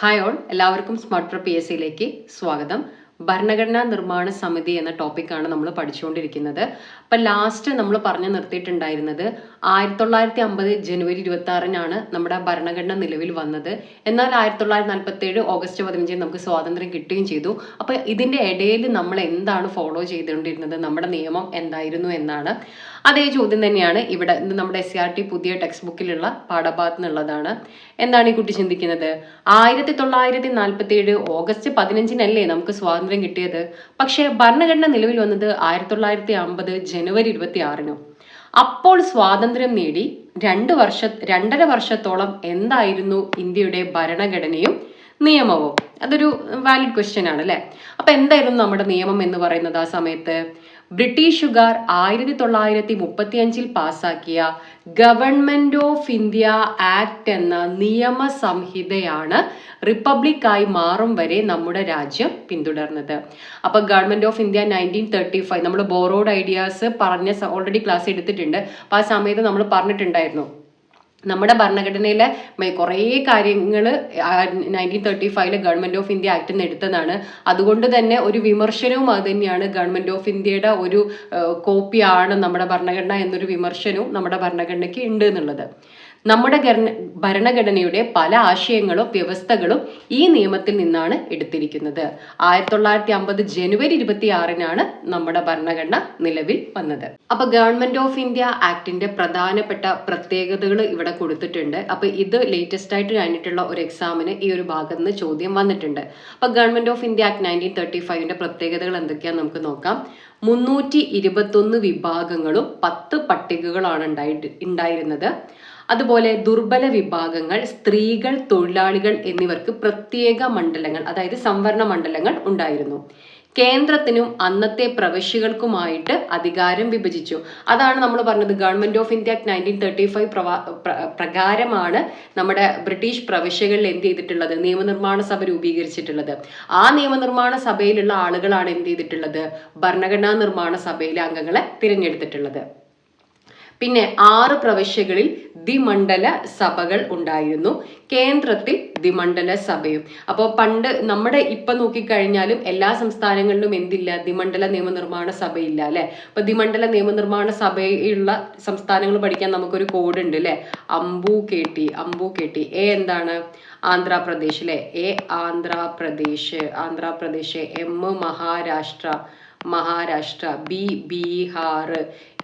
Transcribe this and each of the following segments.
Hi all എല്ലാവർക്കും smart pro P S സിയിലേക്ക് സ്വാഗതം. ഭരണഘടനാ നിർമ്മാണ സമിതി എന്ന ടോപ്പിക്കാണ് നമ്മൾ പഠിച്ചുകൊണ്ടിരിക്കുന്നത്. അപ്പം ലാസ്റ്റ് നമ്മൾ പറഞ്ഞു നിർത്തിയിട്ടുണ്ടായിരുന്നത് ആയിരത്തി തൊള്ളായിരത്തി അമ്പത് ജനുവരി ഇരുപത്തി ആറിനാണ് നമ്മുടെ ഭരണഘടന നിലവിൽ വന്നത്. എന്നാൽ ആയിരത്തി തൊള്ളായിരത്തി നാൽപ്പത്തി ഏഴ് ഓഗസ്റ്റ് പതിനഞ്ചിന് നമുക്ക് സ്വാതന്ത്ര്യം കിട്ടുകയും ചെയ്തു. അപ്പോൾ ഇതിന്റെ ഇടയിൽ നമ്മൾ എന്താണ് ഫോളോ ചെയ്തുകൊണ്ടിരുന്നത് നമ്മുടെ നിയമം എന്തായിരുന്നു എന്നാണ്. അതേ ചോദ്യം തന്നെയാണ് ഇവിടെ ഇന്ന് നമ്മുടെ എസ് ആർ ടി പുതിയ ടെക്സ്റ്റ് ബുക്കിലുള്ള പാഠഭാഗത്ത് നിന്നുള്ളതാണ് എന്താണ് ഈ കുട്ടി ചിന്തിക്കുന്നത്? ആയിരത്തി തൊള്ളായിരത്തി നാൽപ്പത്തി ഏഴ് ഓഗസ്റ്റ് പതിനഞ്ചിനല്ലേ നമുക്ക് സ്വാതന്ത്ര്യം കിട്ടിയത്? പക്ഷേ ഭരണഘടന നിലവിൽ വന്നത് ആയിരത്തി തൊള്ളായിരത്തി അമ്പത് ജനുവരി ഇരുപത്തി ആറിനോ അപ്പോൾ സ്വാതന്ത്ര്യം നേടി രണ്ട് വർഷ രണ്ടര വർഷത്തോളം എന്തായിരുന്നു ഇന്ത്യയുടെ ഭരണഘടനയും നിയമവും അതൊരു വാലിഡ് ക്വസ്റ്റ്യൻ ആണ് അല്ലേ? അപ്പൊ എന്തായിരുന്നു നമ്മുടെ നിയമം എന്ന് പറയുന്നത് ആ സമയത്ത്? ബ്രിട്ടീഷുകാർ ആയിരത്തി തൊള്ളായിരത്തി മുപ്പത്തി അഞ്ചിൽ പാസാക്കിയ ഗവൺമെന്റ് ഓഫ് ഇന്ത്യ ആക്ട് എന്ന നിയമ സംഹിതയാണ് റിപ്പബ്ലിക്കായി മാറും വരെ നമ്മുടെ രാജ്യം പിന്തുടർന്നത്. അപ്പൊ government of India nineteen thirty five നമ്മൾ ബോറോഡ് ഐഡിയാസ് പറഞ്ഞ ഓൾറെഡി ക്ലാസ് എടുത്തിട്ടുണ്ട്. അപ്പൊ ആ സമയത്ത് നമ്മൾ പറഞ്ഞിട്ടുണ്ടായിരുന്നു. നമ്മുടെ ഭരണഘടനയിലെ കുറേ കാര്യങ്ങൾ നയന്റീൻ തേർട്ടി ഫൈവിൽ ഗവൺമെന്റ് ഓഫ് ഇന്ത്യ ആക്ടിൽ നിന്ന് എടുത്തതാണ്. അതുകൊണ്ട് തന്നെ ഒരു വിമർശനവും അത് തന്നെയാണ്. ഗവൺമെന്റ് ഓഫ് ഇന്ത്യയുടെ ഒരു കോപ്പിയാണ് നമ്മുടെ ഭരണഘടന എന്നൊരു വിമർശനവും നമ്മുടെ ഭരണഘടനയ്ക്ക് ഉണ്ട് എന്നുള്ളത്. നമ്മുടെ ഭരണഘടനയുടെ പല ആശയങ്ങളും വ്യവസ്ഥകളും ഈ നിയമത്തിൽ നിന്നാണ് എടുത്തിരിക്കുന്നത്. ആയിരത്തി തൊള്ളായിരത്തി അമ്പത് ജനുവരി ഇരുപത്തി ആറിനാണ് നമ്മുടെ ഭരണഘടന നിലവിൽ വന്നത്. അപ്പൊ ഗവൺമെന്റ് ഓഫ് ഇന്ത്യ ആക്ടിന്റെ പ്രധാനപ്പെട്ട പ്രത്യേകതകൾ ഇവിടെ കൊടുത്തിട്ടുണ്ട്. അപ്പൊ ഇത് ലേറ്റസ്റ്റ് ആയിട്ട് കഴിഞ്ഞിട്ടുള്ള ഒരു എക്സാമിന് ഈ ഒരു ഭാഗത്ത് നിന്ന് ചോദ്യം വന്നിട്ടുണ്ട്. അപ്പൊ government of India act nineteen thirty ഫൈവിന്റെ പ്രത്യേകതകൾ എന്തൊക്കെയാണെന്ന് നമുക്ക് നോക്കാം. മുന്നൂറ്റി ഇരുപത്തൊന്ന് വിഭാഗങ്ങളും പത്ത് പട്ടികകളാണ് ഉണ്ടായിട്ട് ഉണ്ടായിരുന്നത്. അതുപോലെ ദുർബല വിഭാഗങ്ങൾ സ്ത്രീകൾ തൊഴിലാളികൾ എന്നിവർക്ക് പ്രത്യേക മണ്ഡലങ്ങൾ അതായത് സംവരണ മണ്ഡലങ്ങൾ ഉണ്ടായിരുന്നു. കേന്ദ്രത്തിനും അന്നത്തെ പ്രവശ്യകൾക്കുമായിട്ട് അധികാരം വിഭജിച്ചു. അതാണ് നമ്മൾ പറഞ്ഞത് government of India nineteen thirty five പ്രകാരമാണ് നമ്മുടെ ബ്രിട്ടീഷ് പ്രവശ്യകളിൽ എന്ത് ചെയ്തിട്ടുള്ളത്? നിയമനിർമ്മാണ സഭ രൂപീകരിച്ചിട്ടുള്ളത്. ആ നിയമനിർമ്മാണ സഭയിലുള്ള ആളുകളാണ് എന്ത് ചെയ്തിട്ടുള്ളത്? ഭരണഘടനാ നിർമ്മാണ സഭയിലെ അംഗങ്ങളെ തിരഞ്ഞെടുത്തിട്ടുള്ളത്. പിന്നെ ആറ് പ്രവിശ്യകളിൽ ദ്വിമണ്ഡല സഭകൾ ഉണ്ടായിരുന്നു. കേന്ദ്രത്തിൽ ദ്വിമണ്ഡല സഭയും. അപ്പോൾ പണ്ട് നമ്മുടെ ഇപ്പം നോക്കിക്കഴിഞ്ഞാലും എല്ലാ സംസ്ഥാനങ്ങളിലും എന്തില്ല? ദ്വിമണ്ഡല നിയമനിർമ്മാണ സഭയില്ല അല്ലേ? അപ്പോൾ ദ്വിമണ്ഡല നിയമനിർമ്മാണ സഭയുള്ള സംസ്ഥാനങ്ങൾ പഠിക്കാൻ നമുക്കൊരു കോഡ് ഉണ്ട് അല്ലേ? അമ്പു K T Ambu K T. A എന്താണ്? ആന്ധ്രാപ്രദേശ് അല്ലേ? A Andhra Pradesh. Andhra Pradesh M Maharashtra Maharashtra B Bihar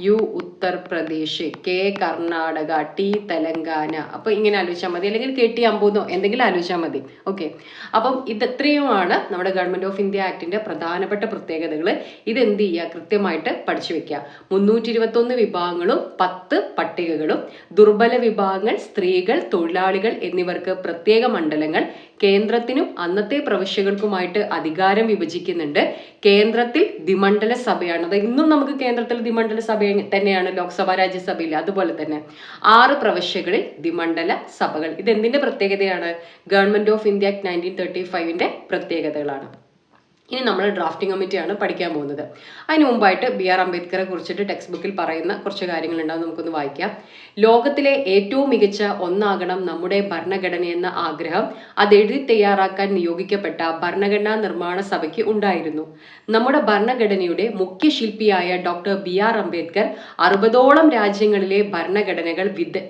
U Uttar Pradesh K Karnataka T Telangana. അപ്പൊ ഇങ്ങനെ ആലോചിച്ചാൽ മതി. അല്ലെങ്കിൽ കെ ടി അമ്പൂന്നോ എന്തെങ്കിലും ആലോചിച്ചാൽ മതി. ഓക്കെ. അപ്പം ഇതത്രയുമാണ് നമ്മുടെ ഗവൺമെന്റ് ഓഫ് ഇന്ത്യ ആക്ടിന്റെ പ്രധാനപ്പെട്ട പ്രത്യേകതകൾ ഇത് എന്ത് ചെയ്യുക കൃത്യമായിട്ട് പഠിച്ചു വെക്കുക മുന്നൂറ്റി ഇരുപത്തൊന്ന് വിഭാഗങ്ങളും പത്ത് പട്ടികകളും. ദുർബല വിഭാഗങ്ങൾ സ്ത്രീകൾ തൊഴിലാളികൾ എന്നിവർക്ക് പ്രത്യേക മണ്ഡലങ്ങൾ. കേന്ദ്രത്തിനും അന്നത്തെ പ്രവിശ്യകൾക്കുമായിട്ട് അധികാരം വിഭജിക്കുന്നുണ്ട്. കേന്ദ്രത്തിൽ ദ്വിമണ്ഡല സഭയാണ്. അത് ഇന്നും നമുക്ക് കേന്ദ്രത്തിൽ ദ്വിമണ്ഡല സഭ തന്നെയാണ് ലോക്സഭ രാജ്യസഭയിൽ അതുപോലെ തന്നെ ആറ് പ്രവശ്യകളിൽ ദ്വിമണ്ഡല സഭകൾ. ഇത് എന്തിന്റെ പ്രത്യേകതയാണ്? Government of India act nineteen thirty ഫൈവിന്റെ പ്രത്യേകതകളാണ്. ഇനി നമ്മൾ ഡ്രാഫ്റ്റിംഗ് കമ്മിറ്റിയാണ് പഠിക്കാൻ പോകുന്നത്. അതിന് മുമ്പായിട്ട് ബി ആർ അംബേദ്കറെ കുറിച്ചിട്ട് ടെക്സ്റ്റ് ബുക്കിൽ പറയുന്ന കുറച്ച് കാര്യങ്ങളുണ്ടാവും നമുക്കൊന്ന് വായിക്കാം. ലോകത്തിലെ ഏറ്റവും മികച്ച ഒന്നാകണം നമ്മുടെ ഭരണഘടന എന്ന ആഗ്രഹം അത് എഴുതി തയ്യാറാക്കാൻ നിയോഗിക്കപ്പെട്ട ഭരണഘടനാ നിർമ്മാണ സഭയ്ക്ക് ഉണ്ടായിരുന്നു. നമ്മുടെ ഭരണഘടനയുടെ മുഖ്യ ശില്പിയായ ഡോക്ടർ ബി ആർ അംബേദ്കർ അറുപതോളം രാജ്യങ്ങളിലെ ഭരണഘടനകൾ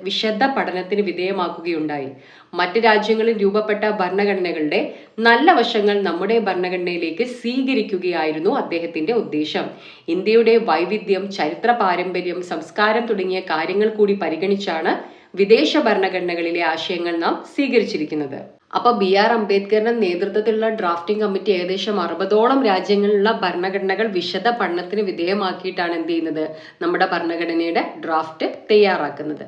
വിശദ പഠനത്തിന് വിധേയമാക്കുകയുണ്ടായി. മറ്റ് രാജ്യങ്ങളിൽ രൂപപ്പെട്ട ഭരണഘടനകളുടെ നല്ല വശങ്ങൾ നമ്മുടെ ഭരണഘടനയിലേക്ക് സ്വീകരിക്കുകയായിരുന്നു അദ്ദേഹത്തിന്റെ ഉദ്ദേശം. ഇന്ത്യയുടെ വൈവിധ്യം ചരിത്ര പാരമ്പര്യം സംസ്കാരം തുടങ്ങിയ കാര്യങ്ങൾ കൂടി പരിഗണിച്ചാണ് വിദേശ ഭരണഘടനകളിലെ ആശയങ്ങൾ നാം സ്വീകരിച്ചിരിക്കുന്നത്. അപ്പൊ ബി ആർ അംബേദ്കറിന്റെ നേതൃത്വത്തിലുള്ള ഡ്രാഫ്റ്റിംഗ് കമ്മിറ്റി ഏകദേശം അറുപതോളം രാജ്യങ്ങളിലുള്ള ഭരണഘടനകൾ വിശദ പഠനത്തിന് വിധേയമാക്കിയിട്ടാണ് എന്ത് ചെയ്യുന്നത്? നമ്മുടെ ഭരണഘടനയുടെ ഡ്രാഫ്റ്റ് തയ്യാറാക്കുന്നത്.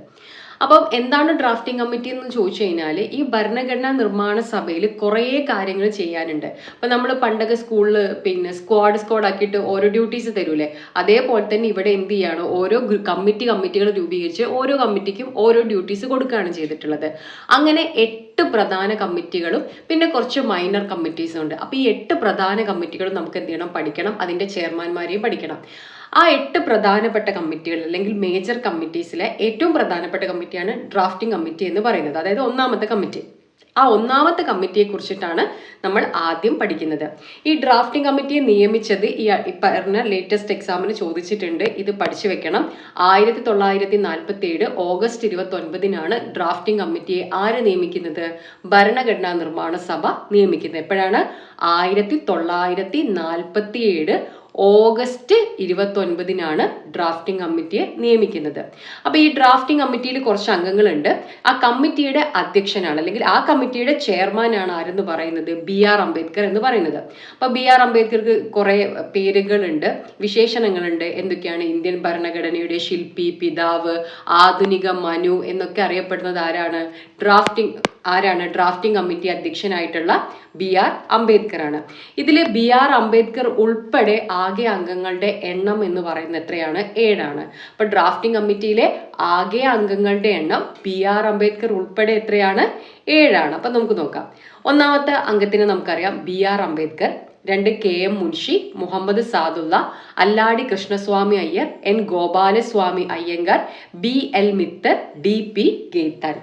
അപ്പം എന്താണ് ഡ്രാഫ്റ്റിംഗ് കമ്മിറ്റി എന്ന് ചോദിച്ചു കഴിഞ്ഞാൽ ഈ ഭരണഘടനാ നിർമ്മാണ സഭയിൽ കുറേ കാര്യങ്ങൾ ചെയ്യാനുണ്ട്. അപ്പം നമ്മൾ പണ്ടൊക്കെ സ്കൂളിൽ പിന്നെ സ്ക്വാഡ് സ്ക്വാഡ് ആക്കിയിട്ട് ഓരോ ഡ്യൂട്ടീസ് തരൂലേ? അതേപോലെ തന്നെ ഇവിടെ എന്ത് ചെയ്യാണ്? ഓരോ കമ്മിറ്റി കമ്മിറ്റികൾ രൂപീകരിച്ച് ഓരോ കമ്മിറ്റിക്കും ഓരോ ഡ്യൂട്ടീസ് കൊടുക്കുകയാണ് ചെയ്തിട്ടുള്ളത്. അങ്ങനെ എട്ട് പ്രധാന കമ്മിറ്റികളും പിന്നെ കുറച്ച് മൈനർ കമ്മിറ്റീസും ഉണ്ട്. അപ്പോൾ ഈ എട്ട് പ്രധാന കമ്മിറ്റികളും നമുക്ക് എന്ത് ചെയ്യണം? പഠിക്കണം. അതിന്റെ ചെയർമാൻമാരെയും പഠിക്കണം. ആ എട്ട് പ്രധാനപ്പെട്ട കമ്മിറ്റികൾ അല്ലെങ്കിൽ മേജർ കമ്മിറ്റീസിലെ ഏറ്റവും പ്രധാനപ്പെട്ട കമ്മിറ്റിയാണ് ഡ്രാഫ്റ്റിംഗ് കമ്മിറ്റി എന്ന് പറയുന്നത്. അതായത് ഒന്നാമത്തെ കമ്മിറ്റി. ആ ഒന്നാമത്തെ കമ്മിറ്റിയെ കുറിച്ചിട്ടാണ് നമ്മൾ ആദ്യം പഠിക്കുന്നത്. ഈ ഡ്രാഫ്റ്റിംഗ് കമ്മിറ്റിയെ നിയമിച്ചത് ഈ പറഞ്ഞ ലേറ്റസ്റ്റ് എക്സാമിന് ചോദിച്ചിട്ടുണ്ട്. ഇത് പഠിച്ചു വെക്കണം. ആയിരത്തി തൊള്ളായിരത്തി നാൽപ്പത്തി ഏഴ് ഓഗസ്റ്റ് ഇരുപത്തി ഒൻപതിനാണ് ഡ്രാഫ്റ്റിംഗ് കമ്മിറ്റിയെ ആര് നിയമിക്കുന്നത്? ഭരണഘടനാ നിർമ്മാണ സഭ നിയമിക്കുന്നത്. എപ്പോഴാണ്? ആയിരത്തി തൊള്ളായിരത്തി നാൽപ്പത്തി ഏഴ് ഓഗസ്റ്റ് ഇരുപത്തി ഒൻപതിനാണ് ഡ്രാഫ്റ്റിംഗ് കമ്മിറ്റിയെ നിയമിക്കുന്നത്. അപ്പോൾ ഈ ഡ്രാഫ്റ്റിംഗ് കമ്മിറ്റിയിൽ കുറച്ച് അംഗങ്ങളുണ്ട്. ആ കമ്മിറ്റിയുടെ അധ്യക്ഷനാണ് അല്ലെങ്കിൽ ആ കമ്മിറ്റിയുടെ ചെയർമാനാണ് ആരെന്ന് പറയുന്നത്? ബി ആർ അംബേദ്കർ എന്ന് പറയുന്നത്. അപ്പോൾ ബി ആർ അംബേദ്കർക്ക് കുറേ പേരുകളുണ്ട് വിശേഷണങ്ങളുണ്ട്. എന്തൊക്കെയാണ്? ഇന്ത്യൻ ഭരണഘടനയുടെ ശില്പി പിതാവ് ആധുനിക മനു എന്നൊക്കെ അറിയപ്പെടുന്നത് ആരാണ്? ഡ്രാഫ്റ്റിംഗ് ആരാണ്? ഡ്രാഫ്റ്റിംഗ് കമ്മിറ്റി അധ്യക്ഷനായിട്ടുള്ള ബി ആർ അംബേദ്കർ ആണ്. ഇതിൽ ബി ആർ അംബേദ്കർ ഉൾപ്പെടെ ആകെ അംഗങ്ങളുടെ എണ്ണം എന്ന് പറയുന്നത് എത്രയാണ്? ഏഴാണ് അപ്പൊ ഡ്രാഫ്റ്റിംഗ് കമ്മിറ്റിയിലെ ആകെ അംഗങ്ങളുടെ എണ്ണം ബി ആർ അംബേദ്കർ ഉൾപ്പെടെ എത്രയാണ്? ഏഴാണ് അപ്പൊ നമുക്ക് നോക്കാം. ഒന്നാമത്തെ അംഗത്തിന് നമുക്കറിയാം ബി ആർ അംബേദ്കർ രണ്ട് K M Munshi Muhammad Saadulla Alladi Krishnaswami Iyer N Gopalaswami Ayyangar B L Mitter D P Khaitan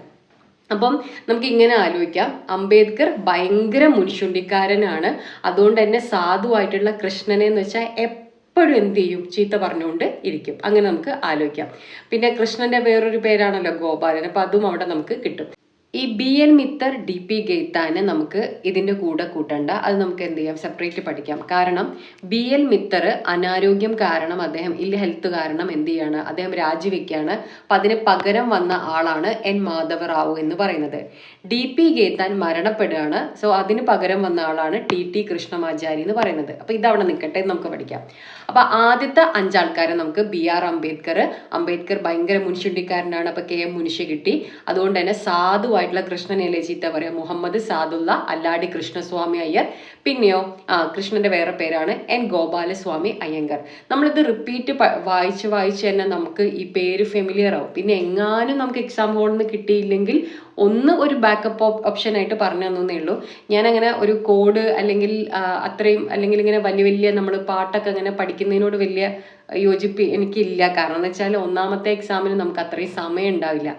അപ്പം നമുക്ക് ഇങ്ങനെ ആലോചിക്കാം. അംബേദ്കർ ഭയങ്കര മുൻശുണ്ടിക്കാരനാണ് അതുകൊണ്ട് തന്നെ സാധുവായിട്ടുള്ള കൃഷ്ണനെ എന്ന് വെച്ചാൽ എപ്പോഴും എന്ത് ചെയ്യും? ചീത്ത പറഞ്ഞുകൊണ്ട് ഇരിക്കും. അങ്ങനെ നമുക്ക് ആലോചിക്കാം. പിന്നെ കൃഷ്ണന്റെ വേറൊരു പേരാണല്ലോ ഗോപാലൻ. അപ്പം അതും അവിടെ നമുക്ക് കിട്ടും. ഈ B N Mitter D P ഗെയ്ത്താനെ നമുക്ക് ഇതിന്റെ കൂടെ കൂട്ടണ്ട. അത് നമുക്ക് എന്ത് ചെയ്യാം? സെപ്പറേറ്റ് പഠിക്കാം. കാരണം ബി എൽ മിത്തർ അനാരോഗ്യം കാരണം അദ്ദേഹം ഇല്ല ഹെൽത്ത് കാരണം എന്ത് ചെയ്യാണ്? അദ്ദേഹം രാജിവെക്കുകയാണ് അപ്പം അതിന് പകരം വന്ന ആളാണ് എൻ മാധവ റാവു എന്ന് പറയുന്നത്. ഡി പി ഗെയ്ത്താൻ മരണപ്പെടുകയാണ്. സോ അതിന് പകരം വന്ന ആളാണ് ടി ടി കൃഷ്ണമാചാരി എന്ന് പറയുന്നത്. അപ്പോൾ ഇതവിടെ നിൽക്കട്ടെ നമുക്ക് പഠിക്കാം. അപ്പോൾ ആദ്യത്തെ അഞ്ചാൾക്കാരെ നമുക്ക് ബി ആർ അംബേദ്കർ അംബേദ്കർ ഭയങ്കര മുൻഷുണ്ടിക്കാരനാണ്. അപ്പോൾ കെ എം മുനിഷ കിട്ടി അതുകൊണ്ട് തന്നെ സാധുവായിട്ടുള്ള കൃഷ്ണനെയല്ലേ ചീത്ത പറയാം? മുഹമ്മദ് സാദുല്ല അല്ലാടി കൃഷ്ണസ്വാമി അയ്യർ. പിന്നെയോ ആ കൃഷ്ണന്റെ വേറെ പേരാണ് എൻ ഗോപാലസ്വാമി അയ്യങ്കർ. നമ്മളിത് റിപ്പീറ്റ് വായിച്ച് വായിച്ച് തന്നെ നമുക്ക് ഈ പേര് ഫെമിലിയർ ആവും. പിന്നെ എങ്ങാനും നമുക്ക് എക്സാം ഹോളിൽ നിന്ന് കിട്ടിയില്ലെങ്കിൽ ഒന്ന് ഒരു ബാക്കപ്പ് ഓപ്ഷൻ ആയിട്ട് പറഞ്ഞു തന്നേ ഉള്ളൂ. ഞാൻ അങ്ങനെ ഒരു കോഡ് അല്ലെങ്കിൽ അത്രയും അല്ലെങ്കിൽ ഇങ്ങനെ വലിയ വലിയ നമ്മൾ പാട്ടൊക്കെ അങ്ങനെ പഠിക്കുന്നതിനോട് വലിയ യോജിപ്പ് എനിക്കില്ല. കാരണം എന്ന് വെച്ചാൽ ഒന്നാമത്തെ എക്സാമിന് നമുക്ക് അത്രയും സമയം ഉണ്ടാവില്ല.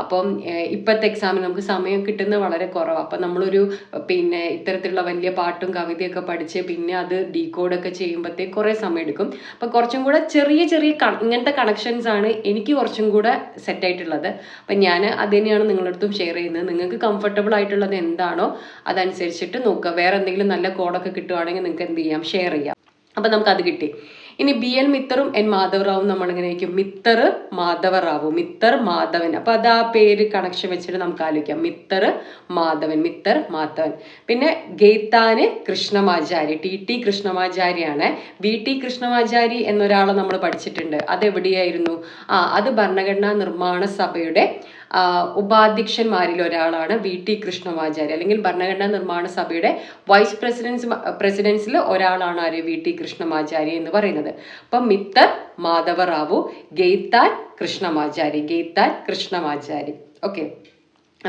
അപ്പം ഇപ്പോഴത്തെ എക്സാമിന് നമുക്ക് സമയം കിട്ടുന്നത് വളരെ കുറവാണ് അപ്പം നമ്മളൊരു പിന്നെ ഇത്തരത്തിലുള്ള വലിയ പാട്ടും കവിതയൊക്കെ പഠിച്ച് പിന്നെ അത് ഡീകോഡൊക്കെ ചെയ്യുമ്പോഴത്തേക്ക് കുറേ സമയം എടുക്കും അപ്പം കുറച്ചും കൂടെ ചെറിയ ചെറിയ ഇങ്ങനത്തെ കണക്ഷൻസ് ആണ് എനിക്ക് കുറച്ചും കൂടെ സെറ്റായിട്ടുള്ളത് അപ്പം ഞാൻ അത് തന്നെയാണ് നിങ്ങളടുത്തും ഷെയർ ചെയ്യുന്നത്. നിങ്ങൾക്ക് കംഫർട്ടബിൾ ആയിട്ടുള്ളത് എന്താണോ അതനുസരിച്ചിട്ട് നോക്കുക. വേറെ എന്തെങ്കിലും നല്ല കോഡൊക്കെ കിട്ടുവാണെങ്കിൽ നിങ്ങൾക്ക് എന്ത് ചെയ്യാം? ഷെയർ ചെയ്യാം. അപ്പം നമുക്കത് കിട്ടി. ഇനി ബി എൽ മിത്തറും എൻ മാധവറാവും നമ്മൾ എങ്ങനെ വയ്ക്കും മിത്തർ മാധവറാവു. മിത്തർ മാധവൻ. അപ്പൊ അത് ആ പേര് കണക്ഷൻ വെച്ചിട്ട് നമുക്ക് ആലോചിക്കാം. മിത്തർ മാധവൻ. മിത്തർ മാധവൻ. പിന്നെ ഗെയ്ത്താന് കൃഷ്ണമാചാരി. ടി ടി കൃഷ്ണമാചാരിയാണ്. വി ടി കൃഷ്ണമാചാരി എന്നൊരാളെ നമ്മൾ പഠിച്ചിട്ടുണ്ട്. അതെവിടെയായിരുന്നു? ആ അത് ഭരണഘടനാ നിർമ്മാണ സഭയുടെ ഉപാധ്യക്ഷന്മാരിൽ ഒരാളാണ് വി ടി കൃഷ്ണമാചാര്യ. അല്ലെങ്കിൽ ഭരണഘടനാ നിർമ്മാണ സഭയുടെ വൈസ് പ്രസിഡൻസ് പ്രസിഡൻസിൽ ഒരാളാണ് ആര് വി ടി കൃഷ്ണമാചാര്യ എന്ന് പറയുന്നത്. അപ്പം മിത്തർ മാധവ റാവു ഗെയ്ത്താൻ കൃഷ്ണമാചാരി ഗെയ്ത്താൻ കൃഷ്ണമാചാരി ഓക്കെ.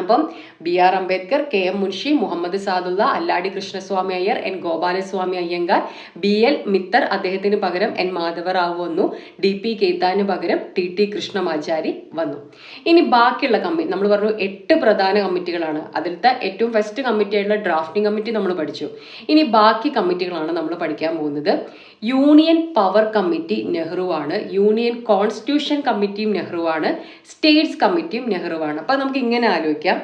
അപ്പം B R Ambedkar K M Munshi Muhammad Saadulla Alladi Krishnaswami Iyer N Gopalaswami Ayyangar B L Mitter അദ്ദേഹത്തിന് പകരം എൻ മാധവറാവു വന്നു ഡി പി കേത്താന് പകരം ടി ടി കൃഷ്ണമാചാരി വന്നു. ഇനി ബാക്കിയുള്ള കമ്മിറ്റി നമ്മൾ പറഞ്ഞു എട്ട് പ്രധാന കമ്മിറ്റികളാണ്. അതിലത്തെ ഏറ്റവും ഫസ്റ്റ് കമ്മിറ്റി ആയിട്ടുള്ള ഡ്രാഫ്റ്റിംഗ് കമ്മിറ്റി നമ്മൾ പഠിച്ചു. ഇനി ബാക്കി കമ്മിറ്റികളാണ് നമ്മൾ പഠിക്കാൻ പോകുന്നത്. യൂണിയൻ പവർ കമ്മിറ്റി നെഹ്റുവാണ്. യൂണിയൻ കോൺസ്റ്റിറ്റ്യൂഷൻ കമ്മിറ്റിയും നെഹ്റുവാണ്. സ്റ്റേറ്റ്സ് കമ്മിറ്റിയും നെഹ്റുവാണ്. അപ്പോൾ നമുക്ക് ഇങ്ങനെ ആലോചിക്കാം.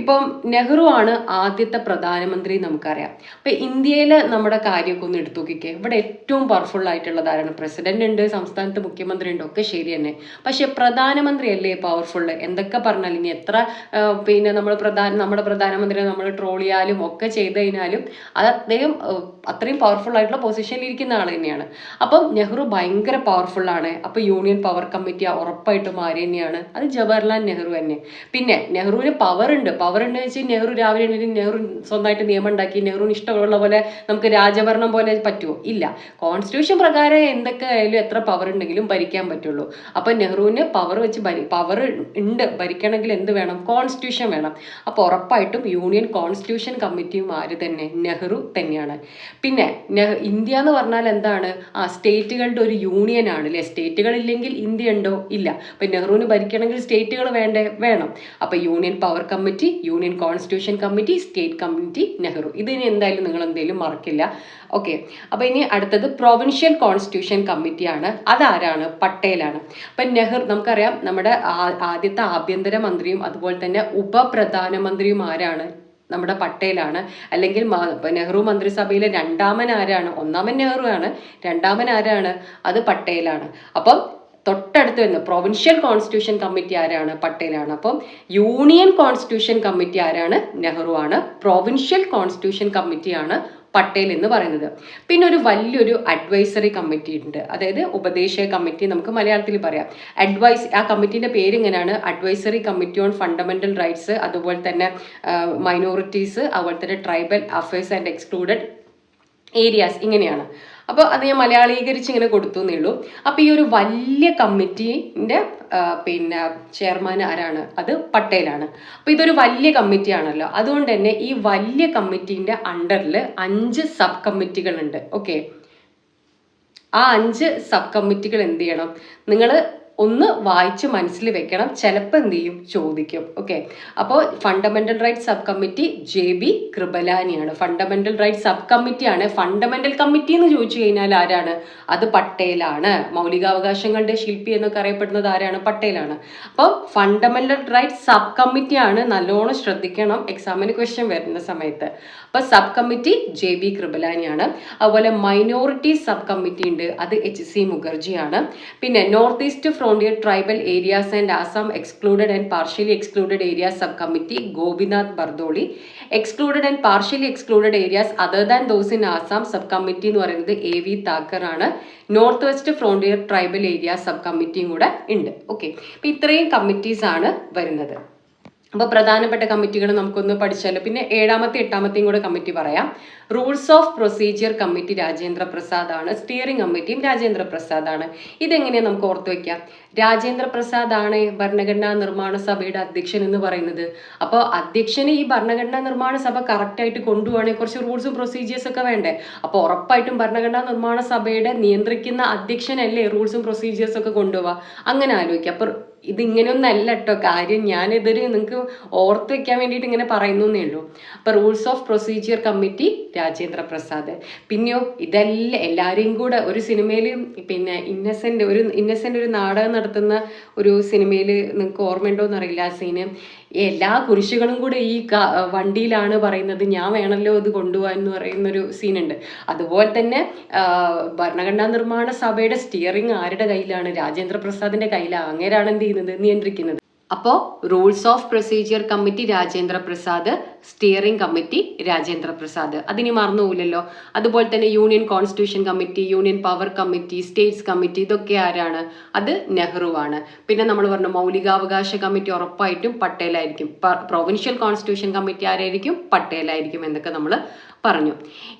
ഇപ്പം നെഹ്റു ആണ് ആദ്യത്തെ പ്രധാനമന്ത്രി നമുക്കറിയാം. അപ്പൊ ഇന്ത്യയിലെ നമ്മുടെ കാര്യമൊക്കെ ഒന്ന് എടുത്തു നോക്കിക്കേ. ഇവിടെ ഏറ്റവും പവർഫുൾ ആയിട്ടുള്ളത് ആരാണ്? പ്രസിഡന്റ് ഉണ്ട് സംസ്ഥാനത്ത് മുഖ്യമന്ത്രി ഉണ്ട് ഒക്കെ ശരി തന്നെ. പക്ഷെ പ്രധാനമന്ത്രി അല്ലേ പവർഫുൾ എന്തൊക്കെ പറഞ്ഞാലും ഇനി എത്ര പിന്നെ നമ്മൾ പ്രധാന നമ്മുടെ പ്രധാനമന്ത്രിയെ നമ്മൾ ട്രോൾ ചെയ്യാലും ഒക്കെ ചെയ്ത് കഴിഞ്ഞാലും അത് അദ്ദേഹം അത്രയും പവർഫുൾ ആയിട്ടുള്ള പൊസിഷനിൽ ഇരിക്കുന്ന ആൾ തന്നെയാണ്. അപ്പം നെഹ്റു ഭയങ്കര പവർഫുൾ ആണ്. അപ്പൊ യൂണിയൻ പവർ കമ്മിറ്റി ഉറപ്പായിട്ടും ആര് തന്നെയാണ്? അത് ജവഹർലാൽ നെഹ്റു തന്നെ. പിന്നെ നെഹ്റുവിന് പവർ ഉണ്ട്. പവർ ഉണ്ട് വെച്ചാൽ നെഹ്റു രാവിലെ എണീറ്റ് നെഹ്റു സ്വന്തമായിട്ട് നിയമം ഉണ്ടാക്കി നെഹ്റുവിന് ഇഷ്ടമുള്ള പോലെ നമുക്ക് രാജഭരണം പോലെ പറ്റുമോ ഇല്ല. കോൺസ്റ്റിറ്റ്യൂഷൻ പ്രകാരം എന്തൊക്കെ ആയാലും എത്ര പവർ ഉണ്ടെങ്കിലും ഭരിക്കാൻ പറ്റുള്ളൂ. അപ്പൊ നെഹ്റുവിന് പവർ വെച്ച് ഭരി പവർ ഉണ്ട്. ഭരിക്കണമെങ്കിൽ എന്ത് വേണം? കോൺസ്റ്റിറ്റ്യൂഷൻ വേണം. അപ്പോൾ ഉറപ്പായിട്ടും യൂണിയൻ കോൺസ്റ്റിറ്റ്യൂഷൻ കമ്മിറ്റിയും ആര് തന്നെ? നെഹ്റു തന്നെയാണ്. പിന്നെ ഇന്ത്യ എന്ന് പറഞ്ഞാൽ എന്താണ്? ആ സ്റ്റേറ്റുകളുടെ ഒരു യൂണിയൻ ആണ് അല്ലെ? സ്റ്റേറ്റുകൾ ഇല്ലെങ്കിൽ ഇന്ത്യ ഉണ്ടോ? ഇല്ല. അപ്പൊ നെഹ്റുവിന് ഭരിക്കണമെങ്കിൽ സ്റ്റേറ്റുകൾ വേണ്ടേ? വേണം. അപ്പൊ union power committee union constitution committee state committee Nehru ഇതിന് എന്തായാലും നിങ്ങൾ എന്തെങ്കിലും മറക്കില്ല. ഓക്കെ അപ്പോൾ ഇനി അടുത്തത് പ്രൊവിൻഷ്യൽ കോൺസ്റ്റിറ്റ്യൂഷൻ കമ്മിറ്റിയാണ് അതാരാണ്? പട്ടേലാണ്. അപ്പം നെഹ്റു നമുക്കറിയാം നമ്മുടെ ആദ്യത്തെ ആഭ്യന്തര മന്ത്രിയും അതുപോലെ തന്നെ ഉപപ്രധാനമന്ത്രിയും ആരാണ്? നമ്മുടെ പട്ടേലാണ്. അല്ലെങ്കിൽ നെഹ്റു മന്ത്രിസഭയിലെ രണ്ടാമൻ ആരാണ്? ഒന്നാമൻ നെഹ്റു ആണ് രണ്ടാമൻ ആരാണ്? അത് പട്ടേലാണ്. അപ്പം തൊട്ടടുത്ത് വരുന്ന പ്രൊവിൻഷ്യൽ കോൺസ്റ്റിറ്റ്യൂഷൻ കമ്മിറ്റി ആരാണ്? പട്ടേലാണ്. അപ്പം യൂണിയൻ കോൺസ്റ്റിറ്റ്യൂഷൻ കമ്മിറ്റി ആരാണ്? നെഹ്റു ആണ്. പ്രൊവിൻഷ്യൽ കോൺസ്റ്റിറ്റ്യൂഷൻ കമ്മിറ്റിയാണ് പട്ടേൽ എന്ന് പറയുന്നത്. പിന്നെ ഒരു വലിയൊരു അഡ്വൈസറി കമ്മിറ്റി ഉണ്ട്. അതായത് ഉപദേശക കമ്മിറ്റി നമുക്ക് മലയാളത്തിൽ പറയാം. അഡ്വൈസ് ആ കമ്മിറ്റീന്റെ പേര് ഇങ്ങനെയാണ് advisory committee on fundamental rights അതുപോലെ തന്നെ മൈനോറിറ്റീസ് അതുപോലെ തന്നെ tribal affairs and excluded areas ഇങ്ങനെയാണ്. അപ്പോൾ അത് ഞാൻ മലയാളീകരിച്ച് ഇങ്ങനെ കൊടുത്തു എന്നേ ഉള്ളൂ അപ്പോൾ ഈ ഒരു വലിയ കമ്മിറ്റീന്റെ പിന്നെ ചെയർമാൻ ആരാണ്? അത് പട്ടേലാണ്. അപ്പോൾ ഇതൊരു വലിയ കമ്മിറ്റിയാണല്ലോ. അതുകൊണ്ട് തന്നെ ഈ വലിയ കമ്മിറ്റീന്റെ അണ്ടറിൽ അഞ്ച് സബ് കമ്മിറ്റികളുണ്ട് ഓക്കെ? ആ അഞ്ച് സബ് കമ്മിറ്റികൾ എന്ത് ചെയ്യണം? നിങ്ങൾ ഒന്ന് വായിച്ച് മനസ്സിൽ വെക്കണം. ചിലപ്പോൾ എന്ത് ചെയ്യും? ചോദിക്കും. ഓക്കെ അപ്പോൾ fundamental right sub committee J B കൃപലാനിയാണ്. Fundamental right sub കമ്മിറ്റിയാണ് ഫണ്ടമെന്റൽ കമ്മിറ്റി എന്ന് ചോദിച്ചു കഴിഞ്ഞാൽ ആരാണ്? അത് പട്ടേലാണ്. മൗലികാവകാശങ്ങളുടെ ശില്പി എന്നൊക്കെ അറിയപ്പെടുന്നത് ആരാണ്? പട്ടേലാണ്. അപ്പോൾ ഫണ്ടമെന്റൽ റൈറ്റ് സബ് കമ്മിറ്റിയാണ് നല്ലോണം ശ്രദ്ധിക്കണം. എക്സാമിന് ക്വസ്റ്റ്യൻ വരുന്ന സമയത്ത്. അപ്പോൾ സബ് കമ്മിറ്റി ജെ ബി കൃപലാനിയാണ്. അതുപോലെ മൈനോറിറ്റി സബ് കമ്മിറ്റി ഉണ്ട്. അത് എച്ച് സി മുഖർജിയാണ് പിന്നെ north east frontier tribal areas and Assam excluded and partially excluded areas sub committee Gopinath Bardoloi excluded and partially excluded areas other than those in Assam sub committee എന്ന് പറയുന്നത് A V Thakkar ആണ്. North west frontier tribal area sub കമ്മിറ്റിയും കൂടെ ഉണ്ട്. Okay അപ്പം ഇത്രയും committees ആണ് വരുന്നത്. അപ്പോൾ പ്രധാനപ്പെട്ട കമ്മിറ്റികൾ നമുക്കൊന്ന് പഠിച്ചാലോ? പിന്നെ ഏഴാമത്തെ എട്ടാമത്തെയും കൂടെ കമ്മിറ്റി പറയാം. Rules of procedure committee Rajendra Prasad ആണ് സ്റ്റിയറിംഗ് കമ്മിറ്റിയും രാജേന്ദ്ര പ്രസാദ് ആണ് ഇതെങ്ങനെയാണ് നമുക്ക് ഓർത്തു വെക്കാം? രാജേന്ദ്ര പ്രസാദ് ആണ് ഭരണഘടനാ നിർമ്മാണ സഭയുടെ അധ്യക്ഷൻ എന്ന് പറയുന്നത്. അപ്പോൾ അധ്യക്ഷന് ഈ ഭരണഘടനാ നിർമ്മാണ സഭ കറക്റ്റായിട്ട് കൊണ്ടുപോകണമെങ്കിൽ കുറച്ച് റൂൾസും പ്രൊസീജിയേഴ്സ് ഒക്കെ വേണ്ടേ? അപ്പോൾ ഉറപ്പായിട്ടും ഭരണഘടനാ നിർമ്മാണ സഭയുടെ നിയന്ത്രിക്കുന്ന അധ്യക്ഷനല്ലേ റൂൾസും പ്രൊസീജിയേഴ്സ് ഒക്കെ കൊണ്ടുപോവുക അങ്ങനെ ആലോചിക്കുക അപ്പോൾ ഇതിങ്ങനെയൊന്നും അല്ല കേട്ടോ കാര്യം ഞാനിതൊരു നിങ്ങൾക്ക് ഓർത്ത് വെക്കാൻ വേണ്ടിയിട്ട് ഇങ്ങനെ പറയുന്നു ഉള്ളൂ. അപ്പൊ rules of procedure committee Rajendra Prasad. പിന്നെയോ ഇതെല്ലാം എല്ലാവരെയും കൂടെ ഒരു സിനിമയിൽ പിന്നെ ഇന്നസെന്റ് ഒരു ഇന്നസെന്റ് ഒരു നാടകം നടത്തുന്ന ഒരു സിനിമയിൽ നിങ്ങൾക്ക് ഓർമ്മയുണ്ടോ എന്നറിയില്ല ആ സീന് എല്ലാ കുരിശുകളും കൂടെ ഈ വണ്ടിയിലാണ് പറയുന്നത് ഞാൻ വേണമല്ലോ ഇത് കൊണ്ടുപോകാൻ എന്ന് പറയുന്നൊരു സീനുണ്ട്. അതുപോലെ തന്നെ ഭരണഘടനാ നിർമ്മാണ സഭയുടെ സ്റ്റിയറിംഗ് ആരുടെ കയ്യിലാണ്? രാജേന്ദ്ര പ്രസാദിന്റെ കയ്യിലാണ് അങ്ങേരാണ് എന്ത് ചെയ്യുന്നത്? നിയന്ത്രിക്കുന്നത്. അപ്പോൾ rules of procedure committee Rajendra Prasad steering committee Rajendra Prasad. അതിനി മറന്നുപോകില്ലല്ലോ. അതുപോലെ തന്നെ union constitution committee union power committee states committee ഇതൊക്കെ ആരാണ്? അത് നെഹ്റുവാണ്. പിന്നെ നമ്മൾ പറഞ്ഞു മൗലികാവകാശ കമ്മിറ്റി ഉറപ്പായിട്ടും പട്ടേലായിരിക്കും. പ്രൊവിൻഷ്യൽ കോൺസ്റ്റിറ്റ്യൂഷൻ കമ്മിറ്റി ആരായിരിക്കും? പട്ടേലായിരിക്കും എന്നൊക്കെ നമ്മൾ പറഞ്ഞു.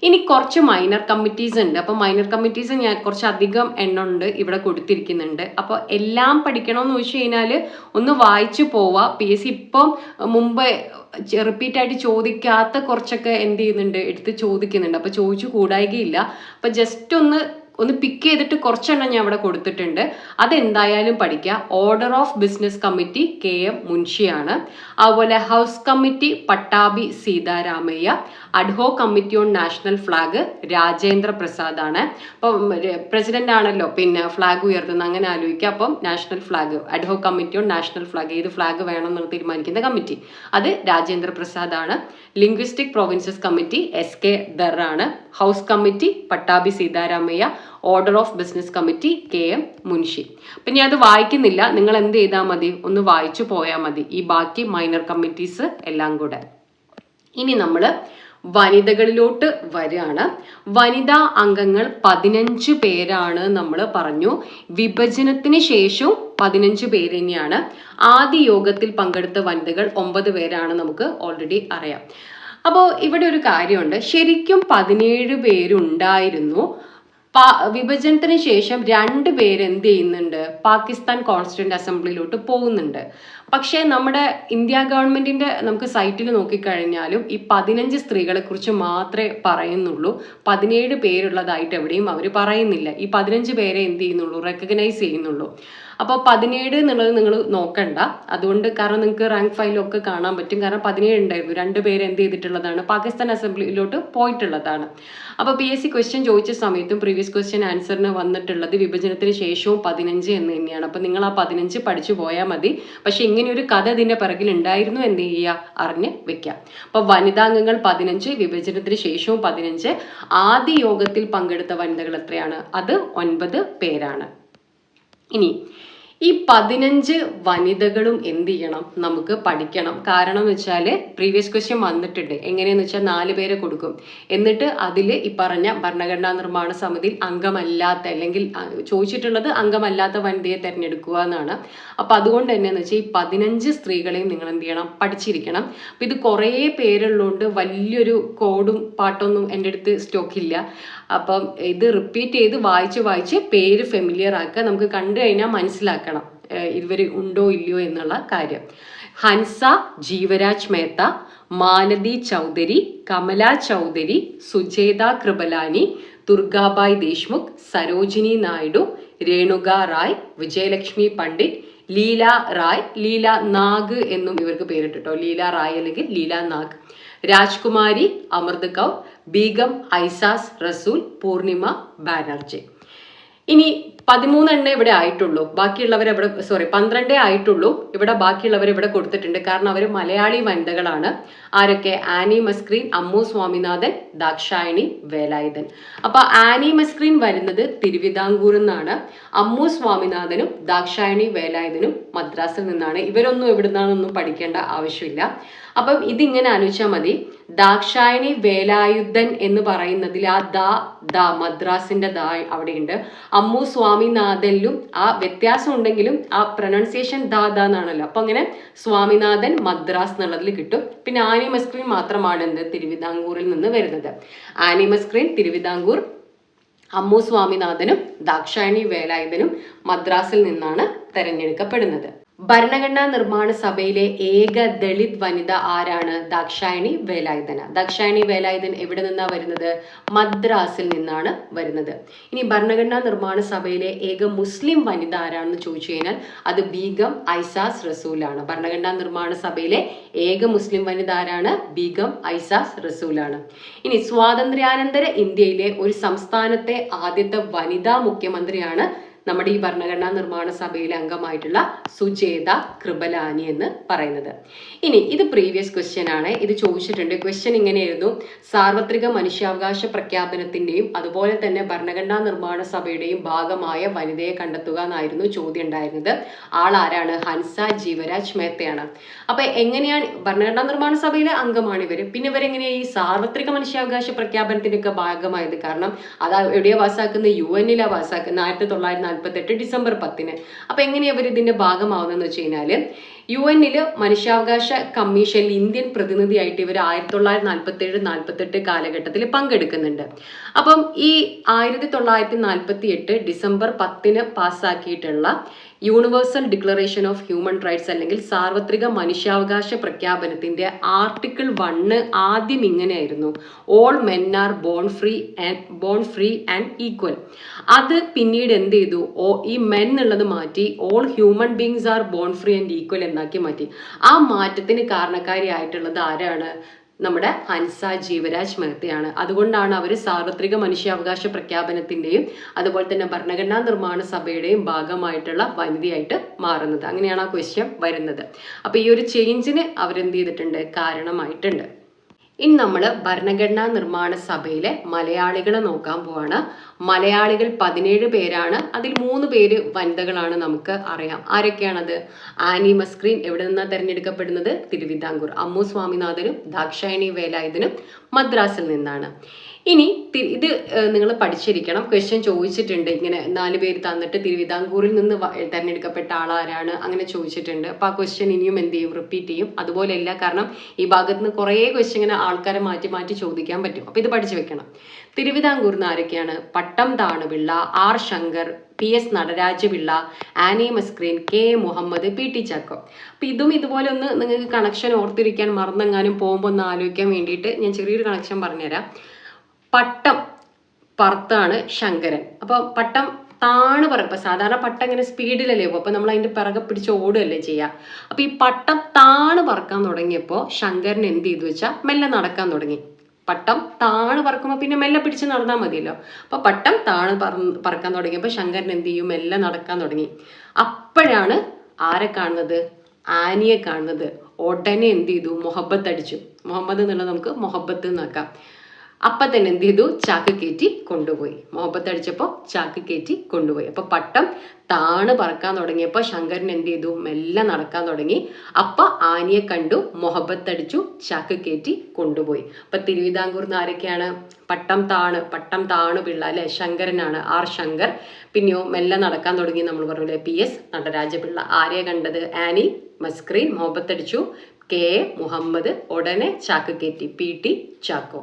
ഇനി കുറച്ച് മൈനർ കമ്മിറ്റീസ് ഉണ്ട്. അപ്പോൾ മൈനർ കമ്മിറ്റീസ് ഞാൻ കുറച്ച് അധികം എണ്ണം ഉണ്ട് ഇവിടെ കൊടുത്തിരിക്കുന്നുണ്ട്. അപ്പോൾ എല്ലാം പഠിക്കണമെന്ന് ചോദിച്ചു കഴിഞ്ഞാൽ ഒന്ന് വായിച്ചു പോവാ. പി എസ് സി ഇപ്പം മുമ്പ് റിപ്പീറ്റായിട്ട് ചോദിക്കാത്ത കുറച്ചൊക്കെ എന്ത് ചെയ്യുന്നുണ്ട്? എടുത്ത് ചോദിക്കുന്നുണ്ട്. അപ്പോൾ ചോദിച്ചു കൂടായികയില്ല. അപ്പോൾ ജസ്റ്റ് ഒന്ന് ഒന്ന് പിക്ക് ചെയ്തിട്ട് കുറച്ചെണ്ണം ഞാൻ അവിടെ കൊടുത്തിട്ടുണ്ട്. അതെന്തായാലും പഠിക്കുക order of business committee K M മുൻഷിയാണ്. അതുപോലെ house committee Pattabhi Sitaramayya ad hoc committee on national flag Rajendra Prasad ആണ്. അപ്പം പ്രസിഡന്റ് ആണല്ലോ. പിന്നെ ഫ്ലാഗ് ഉയർത്തുന്ന അങ്ങനെ ആലോചിക്കുക അപ്പം national flag ad hoc committee on national flag ഏത് ഫ്ലാഗ് വേണം എന്ന് തീരുമാനിക്കുന്ന കമ്മിറ്റി അത് രാജേന്ദ്ര പ്രസാദ് ആണ്. Linguistic provinces committee S K Dar ആണ്. House committee Pattabhi Sitaramayya order of business committee K M Munshi അപ്പം ഞാൻ അത് വായിക്കുന്നില്ല. നിങ്ങൾ എന്ത് ചെയ്താൽ മതി? ഒന്ന് വായിച്ചു പോയാൽ മതി. ഈ ബാക്കി മൈനർ കമ്മിറ്റീസ് എല്ലാം കൂടെ. ഇനി നമ്മൾ വനിതകളിലോട്ട് വരികയാണ്. വനിതാ അംഗങ്ങൾ പതിനഞ്ച് പേരാണ് നമ്മൾ പറഞ്ഞു. വിഭജനത്തിന് ശേഷവും പതിനഞ്ച് പേര് തന്നെയാണ്. ആദ്യ യോഗത്തിൽ പങ്കെടുത്ത വനിതകൾ ഒമ്പത് പേരാണ് നമുക്ക് ഓൾറെഡി അറിയാം. അപ്പോൾ ഇവിടെ ഒരു കാര്യമുണ്ട്. ശരിക്കും പതിനേഴ് പേരുണ്ടായിരുന്നു. വിഭജനത്തിന് ശേഷം രണ്ട് പേര് എന്ത് ചെയ്യുന്നുണ്ട്? പാകിസ്ഥാൻ കോൺസ്റ്റിറ്റ്യൂന്റ് അസംബ്ലിയിലോട്ട് പോകുന്നുണ്ട്. പക്ഷേ നമ്മുടെ ഇന്ത്യ ഗവൺമെന്റിന്റെ നമുക്ക് സൈറ്റിൽ നോക്കിക്കഴിഞ്ഞാലും ഈ പതിനഞ്ച് സ്ത്രീകളെ കുറിച്ച് മാത്രമേ പറയുന്നുള്ളൂ. പതിനേഴ് പേരുള്ളതായിട്ട് എവിടെയും അവർ പറയുന്നില്ല. ഈ പതിനഞ്ച് പേരെ എന്ത് ചെയ്യുന്നുള്ളൂ? റെക്കഗ്നൈസ് ചെയ്യുന്നുള്ളൂ. അപ്പോൾ പതിനേഴ് എന്നുള്ളത് നിങ്ങൾ നോക്കണ്ട. അതുകൊണ്ട് കാരണം നിങ്ങൾക്ക് റാങ്ക് ഫയലൊക്കെ കാണാൻ പറ്റും. കാരണം പതിനേഴ് ഉണ്ടായിരുന്നു. രണ്ട് പേര് എന്ത് ചെയ്തിട്ടുള്ളതാണ്? പാകിസ്ഥാൻ അസംബ്ലിയിലോട്ട് പോയിട്ടുള്ളതാണ്. അപ്പോൾ പി എസ് സി ക്വസ്റ്റ്യൻ ചോദിച്ച സമയത്തും പ്രീവിയസ് ക്വസ്റ്റ്യൻ ആൻസറിന് വന്നിട്ടുള്ളത് വിഭജനത്തിന് ശേഷവും പതിനഞ്ച് എന്ന് തന്നെയാണ്. അപ്പോൾ നിങ്ങൾ ആ പതിനഞ്ച് പഠിച്ചു പോയാൽ മതി. പക്ഷേ ഇങ്ങനെ ഒരു കഥ ഇതിന്റെ പിറകിൽ ഉണ്ടായിരുന്നു എന്ത് ചെയ്യുക അറിഞ്ഞ് വെക്കാം. അപ്പോൾ വനിതാംഗങ്ങൾ പതിനഞ്ച് വിഭജനത്തിന് ശേഷവും പതിനഞ്ച്. ആദ്യ യോഗത്തിൽ പങ്കെടുത്ത വനിതകൾ എത്രയാണ്? അത് ഒൻപത് പേരാണ്. ഇനി ഈ പതിനഞ്ച് വനിതകളും എന്ത് ചെയ്യണം? നമുക്ക് പഠിക്കണം. കാരണം വെച്ചാൽ പ്രീവിയസ് ക്വസ്റ്റ്യൻ വന്നിട്ടുണ്ട്. എങ്ങനെയെന്ന് വെച്ചാൽ നാല് പേരെ കൊടുക്കും. എന്നിട്ട് അതിൽ ഈ പറഞ്ഞ ഭരണഘടനാ നിർമ്മാണ സമിതിയിൽ അംഗമല്ലാത്ത അല്ലെങ്കിൽ ചോദിച്ചിട്ടുള്ളത് അംഗമല്ലാത്ത വനിതയെ തിരഞ്ഞെടുക്കുക എന്നാണ്. അപ്പം അതുകൊണ്ട് തന്നെ എന്ന് വെച്ചാൽ ഈ പതിനഞ്ച് സ്ത്രീകളെയും നിങ്ങൾ എന്ത് ചെയ്യണം? പഠിച്ചിരിക്കണം. അപ്പം ഇത് കുറേ പേരുള്ളതുകൊണ്ട് വലിയൊരു കോഡും പാട്ടൊന്നും എന്റെ അടുത്ത് സ്റ്റോക്കില്ല. അപ്പം ഇത് റിപ്പീറ്റ് ചെയ്ത് വായിച്ച് വായിച്ച് പേര് ഫെമിലിയർ ആക്കുക. നമുക്ക് കണ്ടു കഴിഞ്ഞാൽ മനസ്സിലാക്കണം ഇവർ ഉണ്ടോ ഇല്ലയോ എന്നുള്ള കാര്യം. ഹൻസ ജീവരാജ് മേത്ത മാലതി ചൗധരി കമല ചൗധരി സുജേത കൃപലാനി ദുർഗാബായ് ദേശ്മുഖ് സരോജിനി നായിഡു രേണുക റായ് വിജയലക്ഷ്മി പണ്ഡിറ്റ് ലീല റായ് ലീല നാഗ് എന്നും ഇവർക്ക് പേരിട്ടോ ലീല റായ് അല്ലെങ്കിൽ ലീല നാഗ്. രാജ്കുമാരി അമൃത് കൗർ ബീഗം ഐസാസ് റസൂൽ പൂർണിമ ബാനർജി. ഇനി പതിമൂന്നെണ്ണേ ഇവിടെ ആയിട്ടുള്ളൂ. ബാക്കിയുള്ളവർ ഇവിടെ സോറി പന്ത്രണ്ടേ ആയിട്ടുള്ളൂ. ഇവിടെ ബാക്കിയുള്ളവർ ഇവിടെ കൊടുത്തിട്ടുണ്ട്. കാരണം അവർ മലയാളി വനിതകളാണ്. ആരൊക്കെ? ആനി മസ്ക്രീൻ അമ്മു സ്വാമിനാഥൻ ദാക്ഷായണി വേലായുധൻ. അപ്പൊ ആനി മസ്ക്രീൻ വരുന്നത് തിരുവിതാംകൂറിൽ നിന്നാണ്. അമ്മു സ്വാമിനാഥനും ദാക്ഷായണി വേലായുധനും മദ്രാസിൽ നിന്നാണ്. ഇവരൊന്നും എവിടുന്നാണെന്നൊന്നും പഠിക്കേണ്ട ആവശ്യമില്ല. അപ്പം ഇതിങ്ങനെ ആലോചിച്ചാൽ മതി. ദാക്ഷായണി വേലായുധൻ എന്ന് പറയുന്നതിൽ ആ ദ ദ മദ്രാസിന്റെ ദ അവിടെയുണ്ട്. അമ്മു സ്വാമിനാഥനിലും ആ വ്യത്യാസം ഉണ്ടെങ്കിലും ആ പ്രൊനൗൺസിയേഷൻ ദ ദ എന്നാണല്ലോ. അപ്പൊ അങ്ങനെ സ്വാമിനാഥൻ മദ്രാസ് എന്നുള്ളതിൽ കിട്ടും. പിന്നെ ആനിമസ്ക്രീൻ മാത്രമാണ് എന്ത്? തിരുവിതാംകൂറിൽ നിന്ന് വരുന്നത്. ആനിമസ്ക്രീൻ തിരുവിതാംകൂർ അമ്മു സ്വാമിനാഥനും ദാക്ഷായണി വേലായുധനും മദ്രാസിൽ നിന്നാണ് തെരഞ്ഞെടുക്കപ്പെടുന്നത്. ഭരണഘടനാ നിർമ്മാണ സഭയിലെ ഏക ദളിത് വനിത ആരാണ്? ദാക്ഷായണി വേലായുധന ദാക്ഷായണി വേലായുധൻ എവിടെ നിന്നാണ് വരുന്നത്? മദ്രാസിൽ നിന്നാണ് വരുന്നത്. ഇനി ഭരണഘടനാ നിർമ്മാണ സഭയിലെ ഏക മുസ്ലിം വനിത ആരാണെന്ന് ചോദിച്ചു കഴിഞ്ഞാൽ അത് ബീഗം ഐസാസ് റസൂലാണ്. ഭരണഘടനാ നിർമ്മാണ സഭയിലെ ഏക മുസ്ലിം വനിത ആരാണ്? ബീഗം ഐസാസ് റസൂലാണ്. ഇനി സ്വാതന്ത്ര്യാനന്തര ഇന്ത്യയിലെ ഒരു സംസ്ഥാനത്തെ ആദ്യത്തെ വനിതാ മുഖ്യമന്ത്രിയാണ് നമ്മുടെ ഈ ഭരണഘടനാ നിർമ്മാണ സഭയിലെ അംഗമായിട്ടുള്ള സുജേത കൃപലാനി എന്ന് പറയുന്നത്. ഇനി ഇത് പ്രീവിയസ് ക്വസ്റ്റ്യൻ ആണ്. ഇത് ചോദിച്ചിട്ടുണ്ട്. ക്വസ്റ്റ്യൻ ഇങ്ങനെയായിരുന്നു സാർവത്രിക മനുഷ്യാവകാശ പ്രഖ്യാപനത്തിന്റെയും അതുപോലെ തന്നെ ഭരണഘടനാ നിർമ്മാണ സഭയുടെയും ഭാഗമായ വനിതയെ കണ്ടെത്തുക എന്നായിരുന്നു ചോദ്യം ഉണ്ടായിരുന്നത്. ആൾ ആരാണ്? ഹൻസ ജീവരാജ് മേത്തയാണ്. അപ്പൊ എങ്ങനെയാണ് ഭരണഘടനാ നിർമ്മാണ സഭയിലെ അംഗമാണ് ഇവർ? പിന്നെ ഇവരെങ്ങനെയാണ് ഈ സാർവത്രിക മനുഷ്യാവകാശ പ്രഖ്യാപനത്തിന്റെ ഒക്കെ ഭാഗമായത്? കാരണം അത് എവിടെയാ പാസ്സാക്കുന്നത് യു എന്നിലാ പാസ്സാക്കുന്നത് ആയിരത്തി തൊള്ളായിരത്തി നാൽപ്പത്തി എട്ട് ഡിസംബർ പത്തിന്. അപ്പോൾ എങ്ങനെയാ അവർ ഇതിന്റെ ഭാഗമാവുന്നതെന്ന് വെച്ച് കഴിഞ്ഞാൽ യു എന്നിൽ മനുഷ്യാവകാശ കമ്മീഷനിൽ ഇന്ത്യൻ പ്രതിനിധിയായിട്ട് ഇവർ ആയിരത്തി തൊള്ളായിരത്തി നാൽപ്പത്തി ഏഴ് നാൽപ്പത്തി എട്ട് കാലഘട്ടത്തിൽ പങ്കെടുക്കുന്നുണ്ട്. അപ്പം ഈ ആയിരത്തി തൊള്ളായിരത്തി നാൽപ്പത്തി എട്ട് ഡിസംബർ പത്തിന് പാസ്സാക്കിയിട്ടുള്ള universal declaration of human rights അല്ലെങ്കിൽ സാർവത്രിക മനുഷ്യാവകാശ പ്രഖ്യാപനത്തിന്റെ ആർട്ടിക്കിൾ വണ്ണ് ആദ്യം ഇങ്ങനെയായിരുന്നു. All men are born free and born free and equal. അത് പിന്നീട് എന്ത് ചെയ്തു? ഓ ഈ മെൻ എന്നുള്ളത് മാറ്റി all human beings are born free and equal എന്നാക്കി മാറ്റി. ആ മാറ്റത്തിന് കാരണക്കാരിയായിട്ടുള്ളത് ആരാണ്? നമ്മുടെ ഹൻസ ജീവരാജ് മേത്തയാണ് അതുകൊണ്ടാണ് അവർ സാർവത്രിക മനുഷ്യാവകാശ പ്രഖ്യാപനത്തിന്റെയും അതുപോലെ തന്നെ ഭരണഘടനാ നിർമ്മാണ സഭയുടെയും ഭാഗമായിട്ടുള്ള വനിതയായിട്ട് മാറുന്നത്. അങ്ങനെയാണ് ആ ക്വസ്റ്റ്യൻ വരുന്നത്. അപ്പോൾ ഈ ഒരു ചേഞ്ചിന് അവരെന്ത് ചെയ്തിട്ടുണ്ട്? കാരണമായിട്ടുണ്ട്. ഇനി നമ്മൾ ഭരണഘടനാ നിർമ്മാണ സഭയിലെ മലയാളികളെ നോക്കാൻ പോവാണ്. മലയാളികൾ പതിനേഴ് പേരാണ്. അതിൽ മൂന്ന് പേര് വനിതകളാണ് നമുക്ക് അറിയാം. ആരൊക്കെയാണത്? ആനി മസ്ക്രീൻ എവിടെ നിന്നാണ് തിരഞ്ഞെടുക്കപ്പെടുന്നത്? തിരുവിതാംകൂർ. അമ്മു സ്വാമിനാഥനും ദാക്ഷായണി വേലായുധനും മദ്രാസിൽ നിന്നാണ്. ഇനി ഇത് നിങ്ങൾ പഠിച്ചിരിക്കണം. ക്വസ്റ്റ്യൻ ചോദിച്ചിട്ടുണ്ട്. ഇങ്ങനെ നാല് പേര് തന്നിട്ട് തിരുവിതാംകൂറിൽ നിന്ന് തിരഞ്ഞെടുക്കപ്പെട്ട ആളാരാണ് അങ്ങനെ ചോദിച്ചിട്ടുണ്ട്. അപ്പോൾ ആ ക്വസ്റ്റ്യൻ ഇനിയും എന്ത് ചെയ്യും? റിപ്പീറ്റ് ചെയ്യും. അതുപോലെയല്ല കാരണം ഈ ഭാഗത്ത് നിന്ന് കുറേ ക്വസ്റ്റ്യൻ ഇങ്ങനെ ആൾക്കാരെ മാറ്റി മാറ്റി ചോദിക്കാൻ പറ്റും. അപ്പോൾ ഇത് പഠിച്ചു വെക്കണം. തിരുവിതാംകൂറിൽ നിന്ന് ആരൊക്കെയാണ്? Pattom Thanu Pillai R Shankar P S Nataraja Pillai Annie Mascarene K Muhammad P T Chacko. അപ്പം ഇതും ഇതുപോലെ ഒന്ന് നിങ്ങൾക്ക് കണക്ഷൻ ഓർത്തിരിക്കാൻ മറന്നെങ്ങാനും പോകുമ്പോൾ ഒന്ന് ആലോചിക്കാൻ വേണ്ടിയിട്ട് ഞാൻ ചെറിയൊരു കണക്ഷൻ പറഞ്ഞുതരാം. പട്ടം പറത്താണ് ശങ്കരൻ. അപ്പോൾ പട്ടം താണ് പറക്കും സാധാരണ പട്ടം ഇങ്ങനെ സ്പീഡിലല്ലേ പോകും. അപ്പൊ നമ്മൾ അതിന്റെ പിറകെ പിടിച്ച് ഓടുകയല്ലേ ചെയ്യുക അപ്പോൾ ഈ പട്ടം താണ് പറക്കാൻ തുടങ്ങിയപ്പോൾ ശങ്കരൻ എന്ത് ചെയ്തു വെച്ചാൽ മെല്ലെ നടക്കാൻ തുടങ്ങി. പട്ടം താണ് പറക്കുമ്പോൾ പിന്നെ മെല്ലെ പിടിച്ച് നടന്നാൽ മതിയല്ലോ. അപ്പോൾ പട്ടം താണ് പറക്കാൻ തുടങ്ങിയപ്പോൾ ശങ്കരൻ എന്ത് ചെയ്യും? മെല്ലെ നടക്കാൻ തുടങ്ങി. അപ്പോഴാണ് ആരെ കാണുന്നത്? ആനിയെ കാണുന്നത്. ഉടനെ എന്ത് ചെയ്തു? മുഹബത്ത് അടിച്ചു. മുഹമ്മദ് എന്നുള്ളത് നമുക്ക് മുഹബത്ത് എന്നാക്കാം. അപ്പം തന്നെ എന്ത് ചെയ്തു? ചാക്ക് കയറ്റി കൊണ്ടുപോയി. മോപ്പത്തടിച്ചപ്പോൾ ചാക്ക് കയറ്റി കൊണ്ടുപോയി. അപ്പൊ പട്ടം താണ് പറക്കാൻ തുടങ്ങിയപ്പോൾ ശങ്കരൻ എന്ത് ചെയ്തു? മെല്ലെ നടക്കാൻ തുടങ്ങി. അപ്പൊ ആനിയെ കണ്ടു മൊഹബത്തടിച്ചു ചാക്ക് കയറ്റി കൊണ്ടുപോയി. അപ്പൊ തിരുവിതാംകൂർ ആരൊക്കെയാണ്? പട്ടം താണ് പട്ടം താണു പിള്ള അല്ലെ? ശങ്കരനാണ് ആർ ശങ്കർ. പിന്നെയോ മെല്ലെ നടക്കാൻ തുടങ്ങി നമ്മൾ പറഞ്ഞില്ലേ? P S Nataraja Pillai. ആരെ കണ്ടത്? ആനി മസ്ക്രീൻ മൊഹബത്തടിച്ചു കെ മുഹമ്മദ് ഉടനെ ചാക്ക് കയറ്റി പി ടി ചാക്കോ.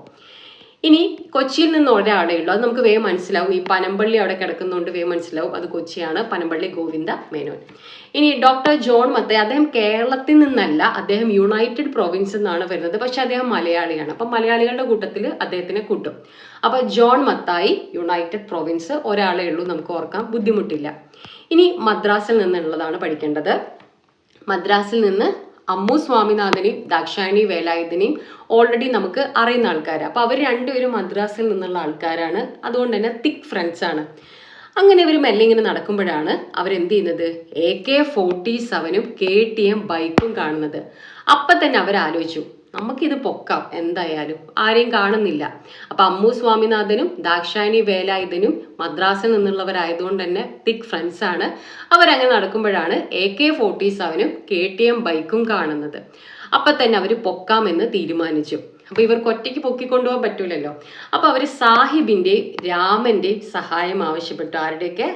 ഇനി കൊച്ചിയിൽ നിന്ന് ഒരാളേ ഉള്ളൂ. അത് നമുക്ക് വേഗം മനസ്സിലാവും. ഈ പനമ്പള്ളി അവിടെ കിടക്കുന്നതുകൊണ്ട് വേഗം മനസ്സിലാവും. അത് കൊച്ചിയാണ് പനമ്പള്ളി ഗോവിന്ദ മേനോൻ. ഇനി ഡോക്ടർ ജോൺ മത്തേ അദ്ദേഹം കേരളത്തിൽ നിന്നല്ല അദ്ദേഹം യുണൈറ്റഡ് പ്രൊവിൻസിൽ നിന്നാണ് വരുന്നത്. പക്ഷെ അദ്ദേഹം മലയാളിയാണ്. അപ്പം മലയാളികളുടെ കൂട്ടത്തിൽ അദ്ദേഹത്തിനെ കൂട്ടും. അപ്പൊ ജോൺ മത്തായി യുണൈറ്റഡ് പ്രൊവിൻസ് ഒരാളേ ഉള്ളൂ നമുക്ക് ഓർക്കാം. ബുദ്ധിമുട്ടില്ല. ഇനി മദ്രാസിൽ നിന്നുള്ളതാണ് പഠിക്കേണ്ടത്. മദ്രാസിൽ നിന്ന് അമ്മു സ്വാമിനാഥനെയും ദാക്ഷായണി വേലായുധനെയും ഓൾറെഡി നമുക്ക് അറിയുന്ന ആൾക്കാരാണ് അപ്പോൾ അവർ രണ്ടുപേരും മദ്രാസിൽ നിന്നുള്ള ആൾക്കാരാണ്. അതുകൊണ്ട് തന്നെ തിക് ഫ്രണ്ട്സ് ആണ്. അങ്ങനെ ഇവർ മെല്ലെ ഇങ്ങനെ നടക്കുമ്പോഴാണ് അവരെന്ത് ചെയ്യുന്നത്? എ കെ ഫോർട്ടി സെവനും കെ ടി എം ബൈക്കും കാണുന്നത്. അപ്പം തന്നെ അവർ ആലോചിച്ചു നമുക്കിത് പൊക്കാം എന്തായാലും. ആരെയും കാണുന്നില്ല. അപ്പൊ അമ്മു സ്വാമിനാഥനും ദാക്ഷായണി വേലായുധനും മദ്രാസിൽ നിന്നുള്ളവരായതുകൊണ്ട് തന്നെ തിക് ഫ്രണ്ട്സ് ആണ്. അവരങ്ങനെ നടക്കുമ്പോഴാണ് എ കെ ഫോർട്ടി സെവനും കെ ടി എം ബൈക്കും കാണുന്നത്. അപ്പൊ തന്നെ അവർ പൊക്കാമെന്ന് തീരുമാനിച്ചു. അപ്പൊ ഇവർക്ക് ഒറ്റയ്ക്ക് പൊക്കിക്കൊണ്ടുപോകാൻ പറ്റൂലല്ലോ. അപ്പോൾ അവർ സാഹിബിന്റെ രാമന്റെ സഹായം ആവശ്യപ്പെട്ടു. ആരുടെയൊക്കെ?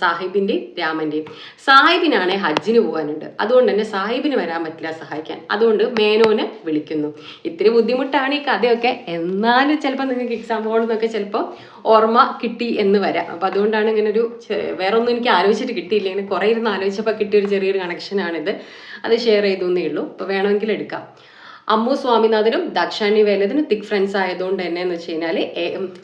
സാഹിബിന്റെ രാമന്റെ. സാഹിബിനാണ് ഹജ്ജിന് പോകാനുണ്ട്. അതുകൊണ്ട് തന്നെ സാഹിബിന് വരാൻ പറ്റില്ല സഹായിക്കാൻ. അതുകൊണ്ട് മേനോനെ വിളിക്കുന്നു. ഇത്തിരി ബുദ്ധിമുട്ടാണ് ഈ കഥയൊക്കെ. എന്നാലും ചിലപ്പോൾ നിങ്ങൾക്ക് എക്സാം ഹോളിൽ നിന്നൊക്കെ ചിലപ്പോൾ ഓർമ്മ കിട്ടി എന്ന് വരാം. അപ്പോൾ അതുകൊണ്ടാണ് ഇങ്ങനെ ഒരു വേറെ ഒന്നും എനിക്ക് ആലോചിച്ചിട്ട് കിട്ടിയില്ല. ഇങ്ങനെ കുറെ ഇരുന്ന് ആലോചിച്ചപ്പോൾ കിട്ടിയൊരു ചെറിയൊരു കണക്ഷനാണിത് അത് ഷെയർ ചെയ്തു എന്നേ ഉള്ളൂ. അപ്പൊ വേണമെങ്കിൽ എടുക്കാം. അമ്മു സ്വാമിനാഥനും ദക്ഷാണി വേലതിനും തിക് ഫ്രണ്ട്സ് ആയതുകൊണ്ട് തന്നെ എന്ന് വെച്ച് കഴിഞ്ഞാൽ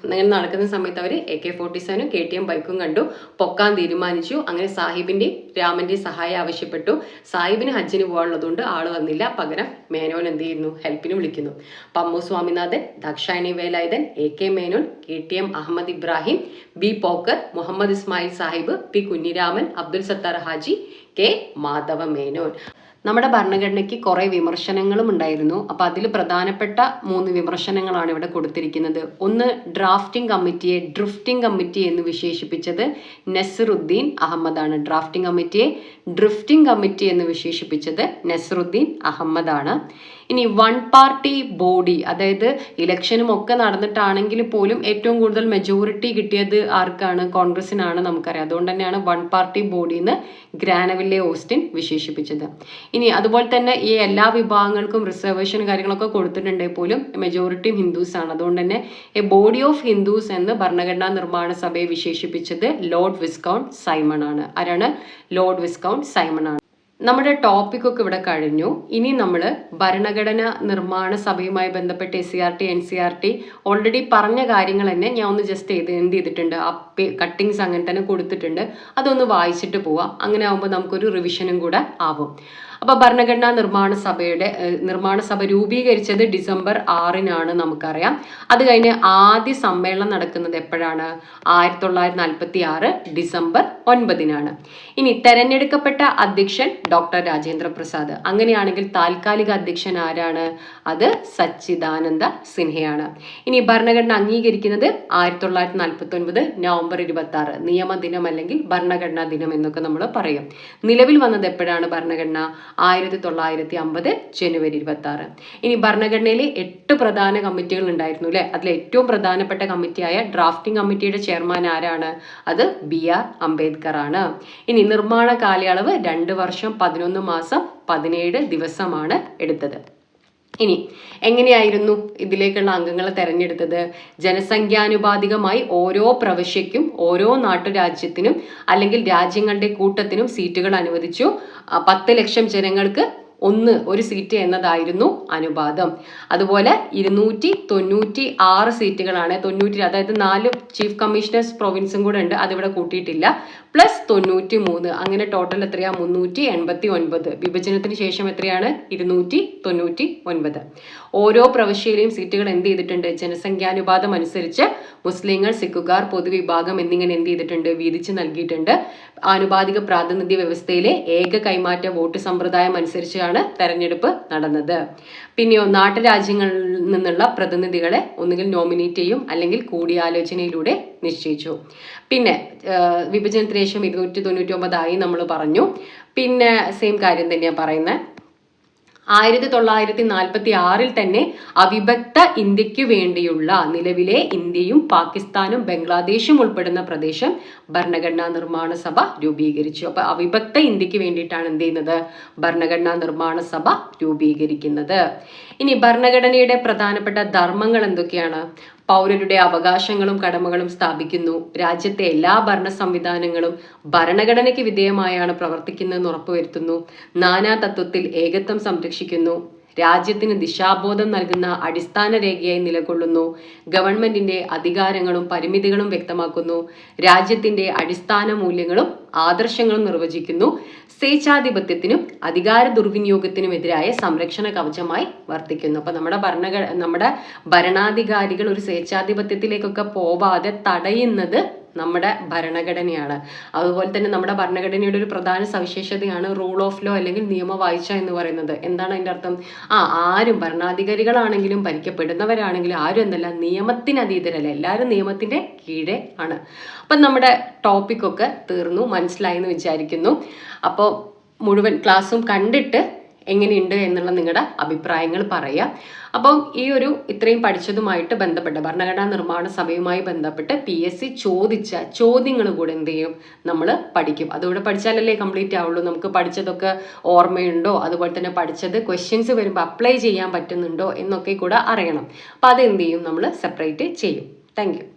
അങ്ങനെ നടക്കുന്ന സമയത്ത് അവർ എ കെ ഫോർട്ടി സെവനും കെ ടി എം ബൈക്കും കണ്ടു. പൊക്കാൻ തീരുമാനിച്ചു. അങ്ങനെ സാഹിബിന്റെയും രാമന്റെ സഹായം ആവശ്യപ്പെട്ടു. സാഹിബിന് ഹജ്ജിന് പോകാനുള്ളതുകൊണ്ട് ആൾ വന്നില്ല. പകരം മേനോൻ എന്ത് ചെയ്യുന്നു? ഹെൽപ്പിന് വിളിക്കുന്നു. അപ്പം Ammu Swaminathan Dakshayani Velayudhan A K Menon K T M Ahmed Ibrahim B Pocker Muhammad Ismail Sahib P Kunhiraman Abdul Sathar Haji K Madhava Menon. നമ്മുടെ ഭരണഘടനയ്ക്ക് കുറേ വിമർശനങ്ങളും ഉണ്ടായിരുന്നു. അപ്പോൾ അതിൽ പ്രധാനപ്പെട്ട മൂന്ന് വിമർശനങ്ങളാണ് ഇവിടെ കൊടുത്തിരിക്കുന്നത്. ഒന്ന് ഡ്രാഫ്റ്റിംഗ് കമ്മിറ്റിയെ ഡ്രിഫ്റ്റിംഗ് കമ്മിറ്റി എന്ന് വിശേഷിപ്പിച്ചത് നസറുദ്ദീൻ അഹമ്മദാണ്. ഡ്രാഫ്റ്റിംഗ് കമ്മിറ്റിയെ ഡ്രിഫ്റ്റിംഗ് കമ്മിറ്റി എന്ന് വിശേഷിപ്പിച്ചത് നസറുദ്ദീൻ അഹമ്മദാണ്. ഇനി വൺ പാർട്ടി ബോഡി അതായത് ഇലക്ഷനും ഒക്കെ നടന്നിട്ടാണെങ്കിൽ പോലും ഏറ്റവും കൂടുതൽ മെജോറിറ്റി കിട്ടിയത് ആർക്കാണ്? കോൺഗ്രസിനാണ് നമുക്കറിയാം. അതുകൊണ്ട് തന്നെയാണ് വൺ പാർട്ടി ബോഡി എന്ന് ഗ്രാനവില്ലെ ഓസ്റ്റിൻ വിശേഷിപ്പിച്ചത്. ഇനി അതുപോലെ തന്നെ ഈ എല്ലാ വിഭാഗങ്ങൾക്കും റിസർവേഷൻ കാര്യങ്ങളൊക്കെ കൊടുത്തിട്ടുണ്ടെങ്കിൽ പോലും മെജോറിറ്റിയും ഹിന്ദുസ് ആണ്. അതുകൊണ്ട് തന്നെ എ ബോഡി ഓഫ് ഹിന്ദുസ് എന്ന് ഭരണഘടനാ നിർമ്മാണ സഭയെ വിശേഷിപ്പിച്ചത് ലോർഡ് വിസ്കൗണ്ട് സൈമൺ ആണ്. ആരാണ്? ലോർഡ് വിസ്കൗണ്ട് സൈമൺ ആണ്. നമ്മുടെ ടോപ്പിക് ഒക്കെ ഇവിടെ കഴിഞ്ഞു. ഇനി നമ്മൾ ഭരണഘടന നിർമ്മാണ സഭയുമായി ബന്ധപ്പെട്ട് S C R T N C R T already പറഞ്ഞ കാര്യങ്ങൾ തന്നെ ഞാൻ ഒന്ന് ജസ്റ്റ് ചെയ്ത് എന്ത് ചെയ്തിട്ടുണ്ട് ആ കട്ടിങ്സ് അങ്ങനെ തന്നെ കൊടുത്തിട്ടുണ്ട്. അതൊന്ന് വായിച്ചിട്ട് പോവാം. അങ്ങനെ ആകുമ്പോൾ നമുക്കൊരു റിവിഷനും കൂടെ ആവും. അപ്പോൾ ഭരണഘടനാ നിർമ്മാണ സഭയുടെ നിർമ്മാണ സഭ രൂപീകരിച്ചത് ഡിസംബർ ആറിനാണ് നമുക്കറിയാം. അത് കഴിഞ്ഞ് ആദ്യ സമ്മേളനം നടക്കുന്നത് എപ്പോഴാണ്? ആയിരത്തി തൊള്ളായിരത്തി നാൽപ്പത്തി ആറ് ഡിസംബർ ഒൻപതിനാണ്. ഇനി തെരഞ്ഞെടുക്കപ്പെട്ട അധ്യക്ഷൻ ഡോക്ടർ രാജേന്ദ്ര പ്രസാദ്. അങ്ങനെയാണെങ്കിൽ താൽക്കാലിക അധ്യക്ഷൻ ആരാണ്? അത് സച്ചിദാനന്ദ സിൻഹയാണ്. ഇനി ഭരണഘടന അംഗീകരിക്കുന്നത് ആയിരത്തി തൊള്ളായിരത്തി നാൽപ്പത്തി ഒൻപത് നവംബർ ഇരുപത്തി ആറ് നിയമദിനം അല്ലെങ്കിൽ ഭരണഘടനാ ദിനം എന്നൊക്കെ നമ്മൾ പറയും. നിലവിൽ വന്നത് എപ്പോഴാണ് ഭരണഘടന? ആയിരത്തി തൊള്ളായിരത്തി അമ്പത് ജനുവരി ഇരുപത്തി ആറ് ഇനി ഭരണഘടനയിലെ എട്ട് പ്രധാന കമ്മിറ്റികൾ ഉണ്ടായിരുന്നു അല്ലെ? അതിൽ ഏറ്റവും പ്രധാനപ്പെട്ട കമ്മിറ്റിയായ ഡ്രാഫ്റ്റിംഗ് കമ്മിറ്റിയുടെ ചെയർമാൻ ആരാണ്? അത് ബി ആർ അംബേദ്കർ. ആണ് ഇനി നിർമ്മാണ കാലയളവ് രണ്ട് വർഷം പതിനൊന്ന് മാസം പതിനേഴ് ദിവസമാണ് എടുത്തത്. ഇനി എങ്ങനെയായിരുന്നു ഇതിലേക്കുള്ള അംഗങ്ങളെ തെരഞ്ഞെടുത്തത്? ജനസംഖ്യാനുപാതികമായി ഓരോ പ്രവിശ്യയ്ക്കും ഓരോ നാട്ടുരാജ്യത്തിനും അല്ലെങ്കിൽ രാജ്യങ്ങളുടെ കൂട്ടത്തിനും സീറ്റുകൾ അനുവദിച്ചു. പത്ത് ലക്ഷം ജനങ്ങൾക്ക് ഒന്ന് ഒരു സീറ്റ് എന്നതായിരുന്നു അനുപാതം. അതുപോലെ ഇരുന്നൂറ്റി തൊണ്ണൂറ്റി ആറ് സീറ്റുകളാണ്. തൊണ്ണൂറ്റി അതായത് നാല് ചീഫ് കമ്മീഷണേഴ്സ് പ്രൊവിൻസും കൂടെ ഉണ്ട്. അതിവിടെ കൂട്ടിയിട്ടില്ല. പ്ലസ് തൊണ്ണൂറ്റി മൂന്ന് അങ്ങനെ ടോട്ടൽ എത്രയാ? മുന്നൂറ്റി എൺപത്തി ഒൻപത് വിഭജനത്തിന് ശേഷം എത്രയാണ്? ഇരുന്നൂറ്റി തൊണ്ണൂറ്റി ഒൻപത് ഓരോ പ്രവിശ്യയിലെയും സീറ്റുകൾ എന്ത് ചെയ്തിട്ടുണ്ട്? ജനസംഖ്യാനുപാതം അനുസരിച്ച് മുസ്ലിങ്ങൾ സിഖുകാർ പൊതുവിഭാഗം എന്നിങ്ങനെ എന്ത് ചെയ്തിട്ടുണ്ട്? വീതിച്ച് നൽകിയിട്ടുണ്ട്. ആനുപാതിക പ്രാതിനിധ്യ വ്യവസ്ഥയിലെ ഏക കൈമാറ്റ വോട്ട് സമ്പ്രദായം അനുസരിച്ചാണ് തെരഞ്ഞെടുപ്പ് നടന്നത്. പിന്നെയോ നാട്ടുരാജ്യങ്ങളിൽ നിന്നുള്ള പ്രതിനിധികളെ ഒന്നുകിൽ നോമിനേറ്റ് ചെയ്യും അല്ലെങ്കിൽ കൂടിയാലോചനയിലൂടെ നിശ്ചയിച്ചു. പിന്നെ വിഭജനത്തിന് ശേഷം ഇരുന്നൂറ്റി തൊണ്ണൂറ്റി ഒമ്പതായി നമ്മൾ പറഞ്ഞു. പിന്നെ സെയിം കാര്യം തന്നെയാണ് പറയുന്നത് ആയിരത്തി തൊള്ളായിരത്തി നാൽപ്പത്തി ആറിൽ തന്നെ അവിഭക്ത ഇന്ത്യയ്ക്ക് വേണ്ടിയുള്ള നിലവിലെ ഇന്ത്യയും പാകിസ്ഥാനും ബംഗ്ലാദേശും ഉൾപ്പെടുന്ന പ്രദേശം ഭരണഘടനാ നിർമ്മാണ സഭ രൂപീകരിച്ചു. അപ്പൊ അവിഭക്ത ഇന്ത്യയ്ക്ക് വേണ്ടിയിട്ടാണ് എന്ത് ചെയ്യുന്നത്? ഭരണഘടനാ നിർമ്മാണ സഭ രൂപീകരിക്കുന്നത്. ഇനി ഭരണഘടനയുടെ പ്രധാനപ്പെട്ട ധർമ്മങ്ങൾ എന്തൊക്കെയാണ്? പൗരരുടെ അവകാശങ്ങളും കടമകളും സ്ഥാപിക്കുന്നു. രാജ്യത്തെ എല്ലാ ഭരണ സംവിധാനങ്ങളും ഭരണഘടനയ്ക്ക് വിധേയമായാണ് പ്രവർത്തിക്കുന്നതെന്ന് ഉറപ്പുവരുത്തുന്നു. നാനാ തത്വത്തിൽ ഏകത്വം സംരക്ഷിക്കുന്നു. രാജ്യത്തിന് ദിശാബോധം നൽകുന്ന അടിസ്ഥാന രേഖയായി നിലകൊള്ളുന്നു. ഗവൺമെന്റിന്റെ അധികാരങ്ങളും പരിമിതികളും വ്യക്തമാക്കുന്നു. രാജ്യത്തിന്റെ അടിസ്ഥാന മൂല്യങ്ങളും ആദർശങ്ങളും നിർവചിക്കുന്നു. സ്വേച്ഛാധിപത്യത്തിനും അധികാര ദുർവിനിയോഗത്തിനുമെതിരായ സംരക്ഷണ കവചമായി വർത്തിക്കുന്നു. അപ്പൊ നമ്മുടെ ഭരണഘ നമ്മുടെ ഭരണാധികാരികൾ ഒരു സ്വേച്ഛാധിപത്യത്തിലേക്കൊക്കെ പോവാതെ തടയുന്നത് നമ്മുടെ ഭരണഘടനയാണ്. അതുപോലെ തന്നെ നമ്മുടെ ഭരണഘടനയുടെ ഒരു പ്രധാന സവിശേഷതയാണ് റൂൾ ഓഫ് ലോ അല്ലെങ്കിൽ നിയമവാഴ്ച എന്ന് പറയുന്നത്. എന്താണ് അതിന്റെ അർത്ഥം? ആ ആരും ഭരണാധികാരികളാണെങ്കിലും ഭരിക്കപ്പെടുന്നവരാണെങ്കിലും ആരും എന്തല്ല നിയമത്തിനതീതരല്ല എല്ലാവരും നിയമത്തിന്റെ കീഴേ ആണ്. അപ്പം നമ്മുടെ ടോപ്പിക്കൊക്കെ തീർന്നു. മനസ്സിലായി എന്ന് വിചാരിക്കുന്നു. അപ്പോൾ മുഴുവൻ ക്ലാസ്സും കണ്ടിട്ട് എങ്ങനെയുണ്ട് എന്നുള്ള നിങ്ങളുടെ അഭിപ്രായങ്ങൾ പറയുക അപ്പം ഈ ഒരു ഇത്രയും പഠിച്ചതുമായിട്ട് ബന്ധപ്പെട്ട് ഭരണഘടനാ നിർമ്മാണ സഭയുമായി ബന്ധപ്പെട്ട് പി എസ് സി ചോദിച്ച ചോദ്യങ്ങൾ കൂടെ എന്ത് ചെയ്യും? നമ്മൾ പഠിക്കും. അതുകൂടെ പഠിച്ചാലല്ലേ കംപ്ലീറ്റ് ആവുള്ളൂ. നമുക്ക് പഠിച്ചതൊക്കെ ഓർമ്മയുണ്ടോ? അതുപോലെ തന്നെ പഠിച്ചത് ക്വസ്റ്റ്യൻസ് വരുമ്പോൾ അപ്ലൈ ചെയ്യാൻ പറ്റുന്നുണ്ടോ എന്നൊക്കെ കൂടെ അറിയണം. അപ്പം അതെന്ത് ചെയ്യും? നമ്മൾ സെപ്പറേറ്റ് ചെയ്യും. താങ്ക്